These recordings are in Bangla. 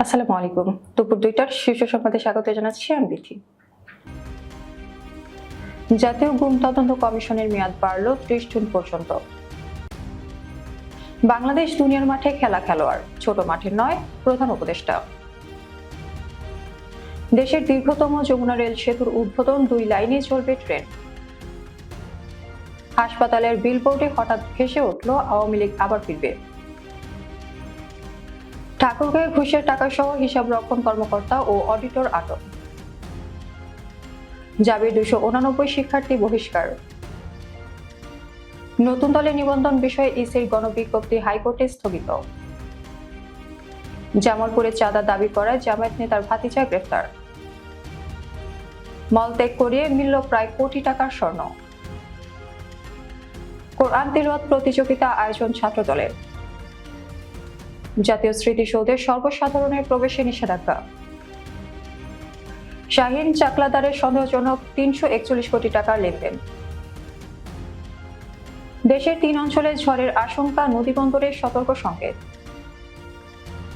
আসসালামু আলাইকুম। দুপুর দুইটার শীর্ষ সংবাদে স্বাগত জানাচ্ছি আমি বিথি। জাতীয় গুম তদন্ত কমিশনের মেয়াদ বাড়ল ত্রিশ জুন পর্যন্ত। বাংলাদেশ দুনিয়ার মাঠে খেলা খেলোয়াড়, ছোট মাঠে নয়, প্রধান উপদেষ্টা। দেশের দীর্ঘতম যমুনা রেল সেতুর উদ্বোধন দুই লাইনে চলবে ট্রেন। হাসপাতালের বিলবোর্ডে হঠাৎ ভেসে উঠল আওয়ামী লীগ, আবার ফিরবে। ঠাকুরগাঁয়ে ঘুষের টাকা সহ হিসাব রক্ষণ কর্মকর্তা ও অডিটর আটক। যাবে দুশো উনানব্বই শিক্ষার্থী বহিষ্কার। নতুন দলে নিবন্ধন বিষয়ে ইসির গণবিজ্ঞপ্তি হাইকোর্টে স্থগিত। জামালপুরে চাঁদা দাবি করায় জামায়াত নেতার ভাতিজা গ্রেফতার। মলত্যাগ করিয়ে মিলল প্রায় কোটি টাকার স্বর্ণ। কোরআন তিলওয়াত প্রতিযোগিতা আয়োজন ছাত্র দলের জাতীয় স্মৃতিসৌধে সর্বসাধারণের প্রবেশে নিষেধাজ্ঞা। শাহিন চাকলাদারের সন্দেহজনক তিনশো একচল্লিশ কোটি টাকার লেনদেন। দেশের তিন অঞ্চলে ঝড়ের আশঙ্কা নদীবন্দরের সতর্ক সংকেত।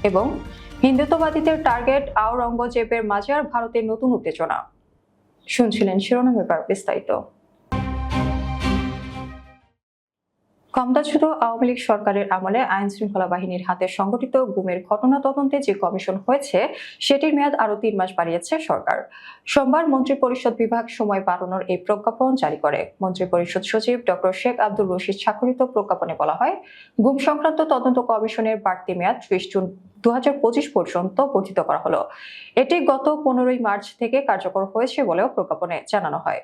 এবং হিন্দুত্ববাদীদের টার্গেট আওরঙ্গজেবের মাজার ভারতের নতুন উত্তেজনা। শুনছিলেন শিরোনাম এবার বিস্তারিত। ক্ষমতাচ্যুত আওয়ামী লীগ সরকারের আমলে আইন শৃঙ্খলা বাহিনীর হাতে সংগঠিত গুমের ঘটনা তদন্তে যে কমিশন হয়েছে, সেটির মেয়াদ আরও তিন মাস বাড়িয়েছে সরকার। সোমবার মন্ত্রী পরিষদ বিভাগ সময় বাড়ানোর এই প্রজ্ঞাপন জারি করে। মন্ত্রী পরিষদ সচিব ডক্টর শেখ আব্দুর রশিদ স্বাক্ষরিত প্রজ্ঞাপনে বলা হয়, গুম সংক্রান্ত তদন্ত কমিশনের বাড়তি মেয়াদ ত্রিশ জুন দু হাজার পঁচিশ পর্যন্ত বর্ধিত করা হলো। এটি গত পনেরোই মার্চ থেকে কার্যকর হয়েছে বলেও প্রজ্ঞাপনে জানানো হয়।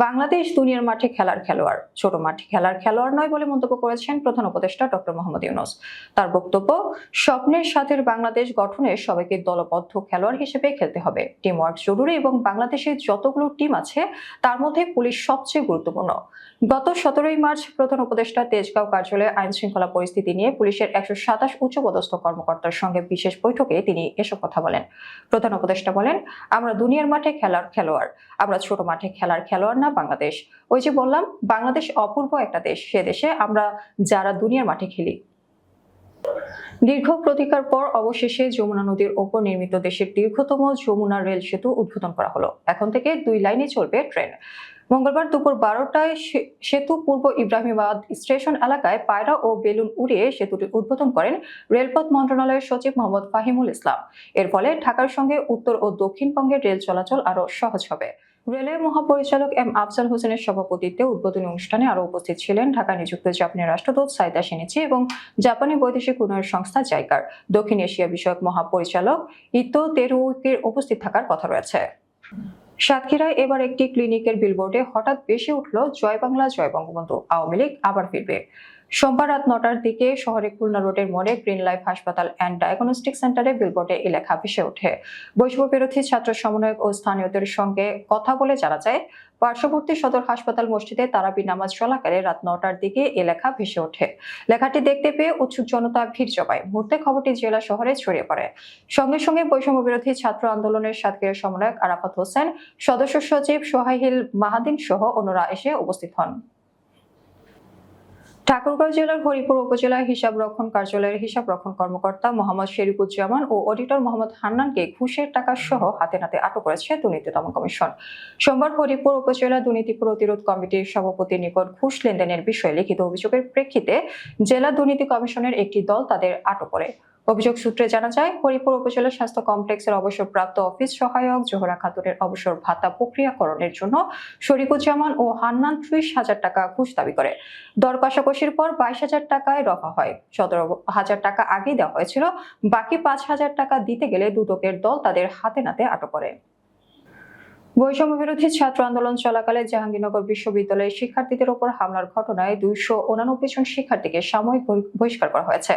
বাংলাদেশ দুনিয়ার মাঠে খেলার খেলোয়াড়। ছোট মাঠে খেলার খেলোয়াড় নয় বলে মন্তব্য করেছেন প্রধান উপদেষ্টা ডক্টর মোহাম্মদ ইউনুস। তার বক্তব্য, স্বপ্নের সাথে বাংলাদেশ গঠনে সবাইকে দলবদ্ধ খেলোয়াড় হিসেবে খেলতে হবে। টিম ওয়ার্ক জরুরি এবং বাংলাদেশের যতগুলো টিম আছে, তার মধ্যে পুলিশ সবচেয়ে গুরুত্বপূর্ণ। গত সতেরোই মার্চ প্রধান উপদেষ্টা তেজগাঁও কার্যালয়ে আইন শৃঙ্খলা পরিস্থিতি নিয়ে পুলিশের একশো সাতাশ উচ্চপদস্থ কর্মকর্তার সঙ্গে বিশেষ বৈঠকে তিনি এসব কথা বলেন। প্রধান উপদেষ্টা বলেন, আমরা দুনিয়ার মাঠে খেলার খেলোয়াড়, আমরা ছোট মাঠে খেলার খেলোয়াড় না বাংলাদেশ? ওই যে বললাম, বাংলাদেশ অপূর্ব একটা দেশ। সে দেশে আমরা যারা দুনিয়ার মাঠে খেলি। দীর্ঘ প্রতিকার পর অবশেষে যমুনা নদীর ওপর নির্মিত দেশের দীর্ঘতম যমুনা রেল সেতু উদ্বোধন করা হলো। এখন থেকে দুই লাইনে চলবে ট্রেন। মঙ্গলবার দুপুর বারোটায় সেতু পূর্ব ইব্রাহিমাবাদ স্টেশন এলাকায় পায়রা ও বেলুন উড়িয়ে সেতুটি উদ্বোধন করেন রেলপথ মন্ত্রণালয়ের সচিব মোহাম্মদ ফাহিমুল ইসলাম। এর ফলে ঢাকার সঙ্গে উত্তর ও দক্ষিণবঙ্গের রেল চলাচল আরও সহজ হবে। রেলওয়ে মহাপরিচালক এম আফজাল হোসেনের সভাপতিত্বে উদ্বোধনী অনুষ্ঠানে আরও উপস্থিত ছিলেন ঢাকা নিযুক্ত জাপানের রাষ্ট্রদূত সাইদা সেনিচি এবং জাপানি বৈদেশিক উন্নয়ন সংস্থা জাইকার। দক্ষিণ এশিয়া বিষয়ক মহাপরিচালক ইতো তেরুকের উপস্থিত থাকার কথা রয়েছে। সাতক্ষীরায় এবার একটি ক্লিনিকের বিলবোর্ডে হঠাৎ বেশি উঠল জয় বাংলা, জয় বঙ্গবন্ধু। আওয়ামী লীগ আবার ফিরবে। সোমবার রাত নটার দিকে শহরে খুলনা রোডের মোড়ে গ্রিন লাইফ হাসপাতাল অ্যান্ড ডায়াগনস্টিক সেন্টারে বিলবোর্ডে এই লেখা ভেসে ওঠে। বৈষম্য বিরোধী ছাত্র সমন্বয়ক ও স্থানীয়দের সঙ্গে কথা বলে জানা যায়, পার্শ্ববর্তী সদর হাসপাতাল মসজিদে তারাবি নামাজ চলাকালে রাত নটার দিকে এ লেখা ভেসে ওঠে। লেখাটি দেখতে পেয়ে উৎসুক জনতা ভিড় জমায়। মুহূর্তে খবরটি জেলা শহরে ছড়িয়ে পড়ে। সঙ্গে সঙ্গে বৈষম্য বিরোধী ছাত্র আন্দোলনের সাতক্ষীরা সমন্বয়ক আরাফাত হোসেন, সদস্য সচিব সোহাইল মাহাদিন সহ অন্যরা এসে উপস্থিত হন। ঠাকুরগাঁও জেলার হরিপুর উপজেলা হিসাব রক্ষণ কার্যালয়ের হিসাব রক্ষণ কর্মকর্তা মোহাম্মদ শেরিকুজ্জামান ও অডিটর মোহাম্মদ হান্নানকে ঘুষের টাকা সহ হাতে নাতে আটক করেছে দুর্নীতি দমন কমিশন। সোমবার হরিপুর উপজেলা দুর্নীতি প্রতিরোধ কমিটির সভাপতির নিকট ঘুষ লেনদেনের বিষয়ে লিখিত অভিযোগের প্রেক্ষিতে জেলা দুর্নীতি কমিশনের একটি দল তাদের আটক করে। অভিযোগ সূত্রে জানা যায়, হরিপুর উপজেলা স্বাস্থ্য কমপ্লেক্সের অবসরপ্রাপ্ত অফিস সহায়ক জোহরা খাতুনের অবসর ভাতা প্রক্রিয়াকরণের জন্য শরীফুজ্জামান ও হান্নান ত্রিশ হাজার টাকা ঘুষ দাবি করে। দর কষাকষির পর বাইশ হাজার টাকায় রফা হয়। সতেরো হাজার টাকা আগেই দেওয়া হয়েছিল, বাকি পাঁচ হাজার টাকা দিতে গেলে দুদকের দল তাদের হাতে নাতে আটক করে। বৈষম্য বিরোধী ছাত্র আন্দোলন চলাকালে জাহাঙ্গীরনগর বিশ্ববিদ্যালয়ের শিক্ষার্থীদের ওপর হামলার ঘটনায় দুইশো উনানব্বই জন শিক্ষার্থীকে সাময়িক বহিষ্কার করা হয়েছে।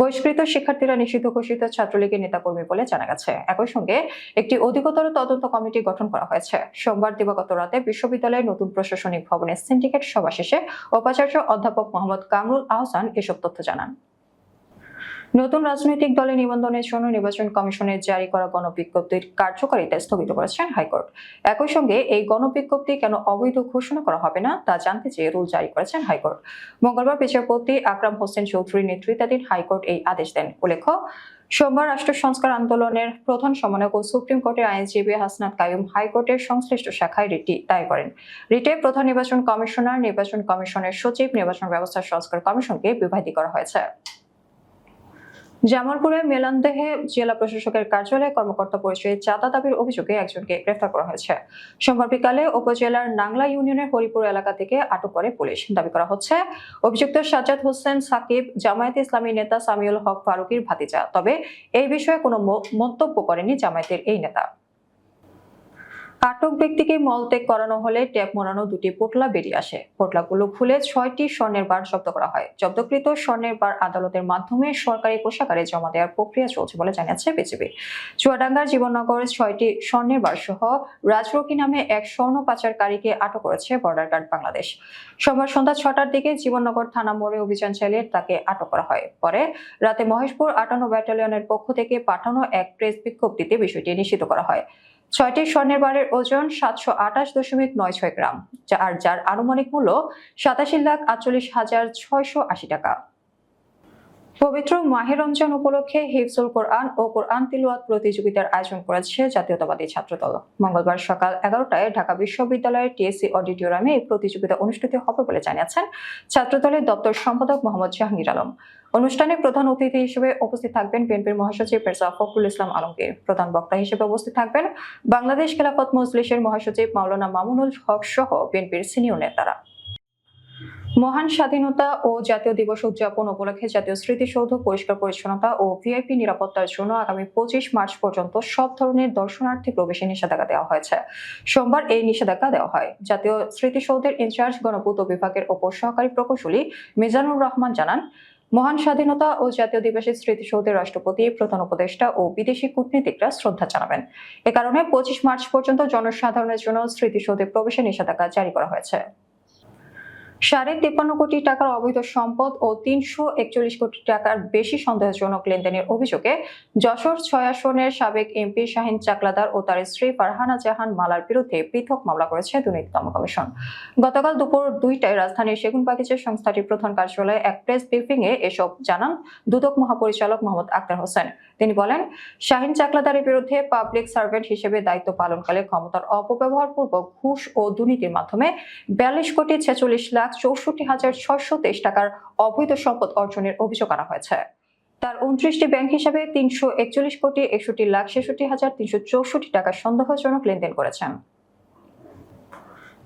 বহিষ্কৃত শিক্ষার্থীরা নিষিদ্ধ ঘোষিত ছাত্রলীগের নেতাকর্মী বলে জানা গেছে। একই সঙ্গে একটি অধিকতর তদন্ত কমিটি গঠন করা হয়েছে। সোমবার দিবাগত রাতে বিশ্ববিদ্যালয়ের নতুন প্রশাসনিক ভবনের সিন্ডিকেট সভা শেষে উপাচার্য অধ্যাপক মোহাম্মদ কামরুল আহসান এসব তথ্য জানান। নতুন রাজনৈতিক দলে নিবন্ধনের জন্য নির্বাচন কমিশনের জারি করা গণবিজ্ঞপ্তির কার্যকারিতা স্থগিত করেছেন হাইকোর্ট। একই সঙ্গে এই গণবিজ্ঞপ্তি কেন অবৈধ ঘোষণা করা হবে না, তা জানতে চেয়ে রুল জারি করেছেন হাইকোর্ট। মঙ্গলবার বিচারপতি আকরাম হোসেন চৌধুরী নেতৃত্বাধীন হাইকোর্ট এই আদেশ দেন। উল্লেখ্য, সোমবার রাষ্ট্র সংস্কার আন্দোলনের প্রধান সমন্বয়ক ও সুপ্রিম কোর্টের আইনজীবী হাসনাত কায়ুম হাইকোর্টের সংশ্লিষ্ট শাখায় রিটটি দায় করেন। রিটে প্রধান নির্বাচন কমিশনার, নির্বাচন কমিশনের সচিব, নির্বাচন ব্যবস্থা সংস্কার কমিশনকে বিভাতি করা হয়েছে। জামালপুরে মেলানদেহে জেলা প্রশাসকের কার্যালয়ে কর্মকর্তা পরিচয়ে চাঁদা দাবির অভিযোগে একজনকে গ্রেফতার করা হয়েছে। সোমবার বিকালে উপজেলার নাংলা ইউনিয়নের হরিপুর এলাকা থেকে আটক করে পুলিশ। দাবি করা হচ্ছে, অভিযুক্ত সাজ্জাদ হোসেন সাকিব, জামায়াতে ইসলামী নেতা সামিউল হক ফারুকির ভাতিজা। তবে এই বিষয়ে কোনো মন্তব্য করেনি জামায়াতের এই নেতা। আটক ব্যক্তিকে মলত্যাগ করানো হলে ট্যাপ মোড়ানো দুটি পোটলা বেরিয়ে আসে। পোটলাগুলো খুলে ছয়টি স্বর্ণের বার জব্দ করা হয়। জব্দকৃত স্বর্ণের বার আদালতের মাধ্যমে সরকারি কোষাগারে জমা দেওয়ার প্রক্রিয়া চলছে বলে জানিয়েছে বিজেপি চুয়াডাঙ্গার জীবননগরের ছয়টি স্বর্ণের বার সহ রাজরকি নামে এক স্বর্ণ পাচারকারীকে আটক করেছে বর্ডার গার্ড বাংলাদেশ। সোমবার সন্ধ্যা ছটার দিকে জীবননগর থানা মোড়ে অভিযান চালিয়ে তাকে আটক করা হয়। পরে রাতে মহেশপুর আটান্ন ব্যাটালিয়নের পক্ষ থেকে পাঠানো এক প্রেস বিজ্ঞপ্তিতে বিষয়টি নিশ্চিত করা হয়। ছয়টি স্বর্ণের বারের ওজন সাতশো আঠাশ দশমিক নয় ছয় গ্রাম আর যার আনুমানিক মূল্য সাতাশি লাখ আটচল্লিশ হাজার ছয়শো আশি টাকা। পবিত্র মাহে রমজান উপলক্ষে হিফজুল কোরআন ও কোরআন তিলওয়াত প্রতিযোগিতার আয়োজন করেছে জাতীয়তাবাদী ছাত্রদল। মঙ্গলবার সকাল এগারোটায় ঢাকা বিশ্ববিদ্যালয়ের টিএসসি অডিটোরিয়ামে এই প্রতিযোগিতা অনুষ্ঠিত হবে বলে জানিয়েছেন ছাত্রদলের দপ্তর সম্পাদক মোহাম্মদ জাহাঙ্গীর আলম। অনুষ্ঠানে প্রধান অতিথি হিসেবে উপস্থিত থাকবেন বিএনপির মহাসচিব মির্জা ফখরুল ইসলাম আলমগীর। প্রধান বক্তা হিসেবে উপস্থিত থাকবেন বাংলাদেশ খেলাফত মজলিসের মহাসচিব মাওলানা মামুনুল হক সহ বিএনপির সিনিয়র নেতারা। মহান স্বাধীনতা ও জাতীয় দিবস উদযাপন উপলক্ষে জাতীয় স্মৃতিসৌধ, পরিষ্কার পরিচ্ছন্নতা ও ভিআইপি নিরাপত্তার জন্য আগামী পঁচিশ মার্চ পর্যন্ত সব ধরনের দর্শনার্থী প্রবেশে নিষেধাজ্ঞা দেওয়া হয়েছে। সোমবার এই নিষেধাজ্ঞা দেওয়া হয়। জাতীয় স্মৃতিসৌধের ইনচার্জ গণপূর্ত বিভাগের ওপর সহকারী প্রকৌশলী মিজানুর রহমান জানান, মহান স্বাধীনতা ও জাতীয় দিবসের স্মৃতিসৌধের রাষ্ট্রপতি, প্রধান উপদেষ্টা ও বিদেশি কূটনীতিকরা শ্রদ্ধা জানাবেন। এ কারণে পঁচিশ মার্চ পর্যন্ত জনসাধারণের জন্য স্মৃতিসৌধে প্রবেশে নিষেধাজ্ঞা জারি করা হয়েছে। সাড়ে তিপ্পান্ন কোটি টাকার অবৈধ সম্পদ ও তিনশো একচল্লিশ কোটি টাকার বেশি সন্দেহজনক লেনদেনের অভিযোগে যশোর ছয় আসনের সাবেক এমপি শাহিন চাকলাদার ও তার স্ত্রী ফারহানা জাহান মালার বিরুদ্ধে পৃথক মামলা করেছে দুর্নীতি দমন কমিশন। গতকাল দুপুর দুইটায় রাজধানীর সেগুনবাগিচের সংস্থাটির প্রধান কার্যালয়ে এক প্রেস ব্রিফিং এ এসব জানান দুদক মহাপরিচালক মোহাম্মদ আক্তার হোসেন। তিনি বলেন, শাহিন চাকলাদারের বিরুদ্ধে পাবলিক সার্ভেন্ট হিসেবে দায়িত্ব পালনকালে ক্ষমতার অপব্যবহার পূর্বক ঘুষ ও দুর্নীতির মাধ্যমে বিয়াল্লিশ কোটি ছেচল্লিশ লাখ চৌষট্টি হাজার ছয়শো তেইশ টাকার অবৈধ সম্পদ অর্জনের অভিযোগ আনা হয়েছে। তার উনত্রিশটি ব্যাংক হিসাবে তিনশো একচল্লিশ কোটি একষট্টি লাখ ছেষট্টি হাজার তিনশো চৌষট্টি টাকা সন্দেহজনক লেনদেন করেছেন।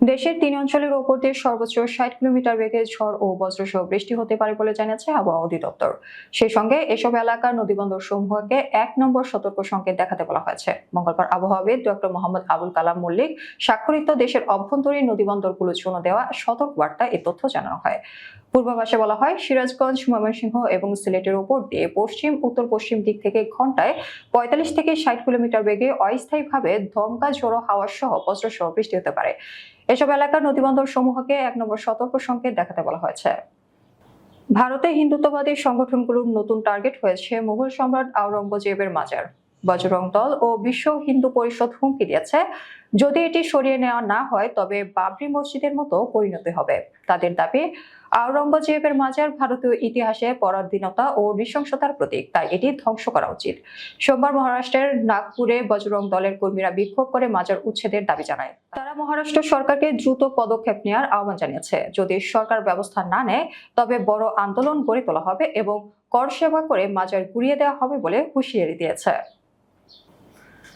দেশের তিন অঞ্চলের ওপর দিয়ে সর্বোচ্চ ষাট কিলোমিটার বেগে ঝড় ও বজ্রসহ বৃষ্টি হতে পারে বলে জানিয়েছে আবহাওয়া অধিদপ্তর। সেই সঙ্গে এসব এলাকার নদীবন্দর সমূহকে এক নম্বর সতর্ক সংকেত দেখাতে বলা হয়েছে। মঙ্গলবার আবহাওয়াবিদ ডক্টর মোহাম্মদ আবুল কালাম মল্লিক স্বাক্ষরিত দেশের অভ্যন্তরীণ নদীবন্দরগুলোর জন্য দেওয়া সতর্ক বার্তা এই তথ্য জানানো হয়। পূর্বাভাসে বলা হয়, সিরাজগঞ্জ, ময়মনসিংহ এবং সিলেটের ওপর দিয়ে পশ্চিম উত্তর পশ্চিম দিক থেকে ঘন্টায় পঁয়তাল্লিশ থেকে ষাট কিলোমিটার বেগে অস্থায়ীভাবে ধমকা ঝোড়ো হাওয়া সহ বজ্রসহ বৃষ্টি হতে পারে। এসব এলাকার নদীবন্দর সমূহকে এক নম্বর সতর্ক সংকেত দেখাতে বলা হয়েছে। ভারতে হিন্দুত্ববাদী সংগঠনগুলোর নতুন টার্গেট হয়েছে মুঘল সম্রাট আওরঙ্গজেবের মাজার। বজরং দল ও বিশ্ব হিন্দু পরিষদ হুমকি দিয়েছে। যদি এটি সরিয়ে নেওয়া না হয়, তবে বাবরি মসজিদের মতো পরিণতি হবে। তাদের দাবি আওরঙ্গজেবের মাজার ভারতীয় ইতিহাসে পরাধীনতা ও নৃশংসতার প্রতীক, তাই এটি ধ্বংস করা উচিত। সোমবার মহারাষ্ট্রের নাগপুরে বজরং দলের কর্মীরা বিক্ষোভ করে মাজার উচ্ছেদের দাবি জানায়। তারা মহারাষ্ট্র সরকারকে দ্রুত পদক্ষেপ নেওয়ার আহ্বান জানিয়েছে। যদি সরকার ব্যবস্থা না নেয়, তবে বড় আন্দোলন গড়ে তোলা হবে এবং কর সেবা করে মাজার গুড়িয়ে দেওয়া হবে বলে হুঁশিয়ারি দিয়েছে।